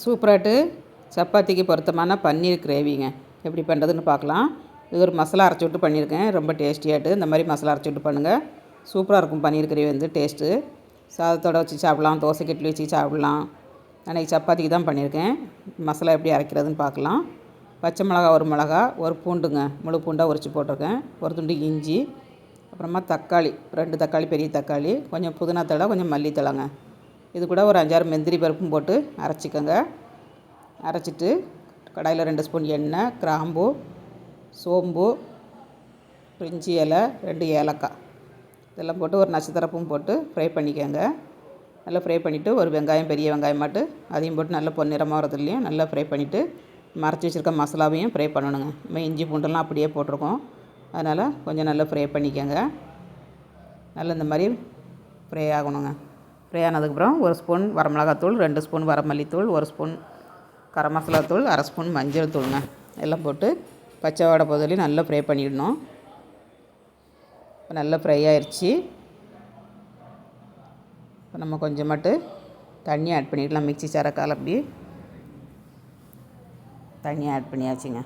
சூப்பராட்டு. சப்பாத்திக்கு பொருத்தமான பன்னீர் கிரேவிங்க. எப்படி பண்ணுறதுன்னு பார்க்கலாம். இது ஒரு மசாலா அரைச்சி விட்டு பண்ணியிருக்கேன். ரொம்ப டேஸ்டியாகிட்டு இந்த மாதிரி மசாலா அரைச்சி விட்டு பண்ணுங்கள் சூப்பராக இருக்கும் பன்னீர் கிரேவி வந்து டேஸ்ட்டு. சாதத்தோட வச்சு சாப்பிட்லாம். தோசை இட்லி வச்சு சாப்பிட்லாம். அன்றைக்கி சப்பாத்திக்கு தான் பண்ணியிருக்கேன். மசாலா எப்படி அரைக்கிறதுன்னு பார்க்கலாம். பச்சை மிளகா ஒரு மிளகா ஒரு பூண்டுங்க. முழு பூண்டாக உரித்து போட்டிருக்கேன். ஒரு துண்டு இஞ்சி. அப்புறமா தக்காளி. ரெண்டு தக்காளி பெரிய தக்காளி. கொஞ்சம் புதினா தழை கொஞ்சம் மல்லித்தழைங்க. இது கூட ஒரு அஞ்சாறு முந்திரி பருப்பும் போட்டு அரைச்சிக்கோங்க. அரைச்சிட்டு கடாயில் ரெண்டு ஸ்பூன் எண்ணெய் கிராம்பு சோம்பு பிரிஞ்சி இலை ரெண்டு ஏலக்காய். இதெல்லாம் போட்டு ஒரு நட்சத்திரப்பும் போட்டு ஃப்ரை பண்ணிக்கோங்க. நல்லா ஃப்ரை பண்ணிவிட்டு ஒரு வெங்காயம் பெரிய வெங்காயம் மாட்டு அதையும் போட்டு நல்லா பொன்னிறமாக வரதுலையும் நல்லா ஃப்ரை பண்ணிவிட்டு மறைச்சி வச்சுருக்க மசாலாவையும் ஃப்ரை பண்ணணுங்க. நம்ம இஞ்சி பூண்டெல்லாம் அப்படியே போட்டிருக்கோம். அதனால் கொஞ்சம் நல்லா ஃப்ரை பண்ணிக்கோங்க. நல்லா இந்த மாதிரி ஃப்ரை ஆகணுங்க. ஃப்ரை ஆனதுக்கப்புறம் ஒரு ஸ்பூன் வரமிளகாத்தூள் ரெண்டு ஸ்பூன் வரமல்லித்தூள் ஒரு ஸ்பூன் கரம் மசாலா தூள் அரை ஸ்பூன் மஞ்சள் தூளுங்க. எல்லாம் போட்டு பச்சை வாடை போதிலையும் நல்லா ஃப்ரை பண்ணிடணும். இப்போ நல்லா ஃப்ரை ஆயிடுச்சு இப்போ நம்ம கொஞ்சமாட்டு தண்ணி ஆட் பண்ணிக்கலாம். மிக்சி சரக்கால் அப்படி தண்ணி ஆட் பண்ணியாச்சுங்க.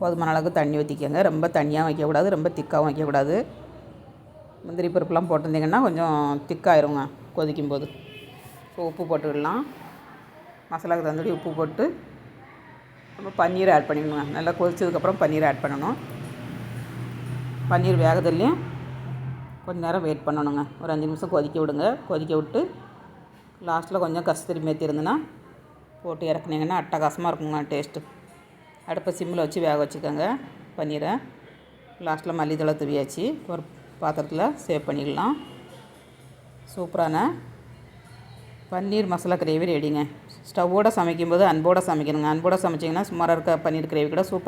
போதுமான அளவுக்கு தண்ணி ஊற்றிக்கோங்க ரொம்ப தண்ணியாக வைக்கக்கூடாது ரொம்ப திக்காகவும் வைக்கக்கூடாது. முந்திரி பருப்புலாம் போட்டிருந்தீங்கன்னா கொஞ்சம் திக்காயிருங்க. கொதிக்கும் போது இப்போ உப்பு போட்டுக்கிடலாம் மசாலாவுக்கு தந்தபடி உப்பு போட்டு நம்ம பன்னீர் ஆட் பண்ணிக்கணுங்க. நல்லா கொதித்ததுக்கப்புறம் பன்னீர் ஆட் பண்ணணும். பன்னீர் வேகத்துலேயும் கொஞ்ச நேரம் வெயிட் பண்ணணுங்க. ஒரு அஞ்சு நிமிஷம் கொதிக்க விடுங்க. கொதிக்க விட்டு லாஸ்ட்டில் கொஞ்சம் கஸ்தூரி மேத்தி இருந்துன்னா போட்டு இறக்குனீங்கன்னா அட்டகாசமாக இருக்குங்க டேஸ்ட்டு அடுப்பை சிம்மில் வச்சு வேக வச்சுக்கோங்க பன்னீரை. லாஸ்ட்டில் மல்லித்தலை துவியாச்சு. ஒரு பாத்திரத்தில் சேவ் பண்ணிடலாம் சூப்பரான பன்னீர் மசாலா கிரேவி ரெடிங்க ஸ்டவ்வோடு சமைக்கும்போது அன்போடு சமைக்கணுங்க. அன்போடு சமைச்சிங்கன்னா சுமாராக இருக்க பன்னீர் கிரேவி கூட சூப்பர்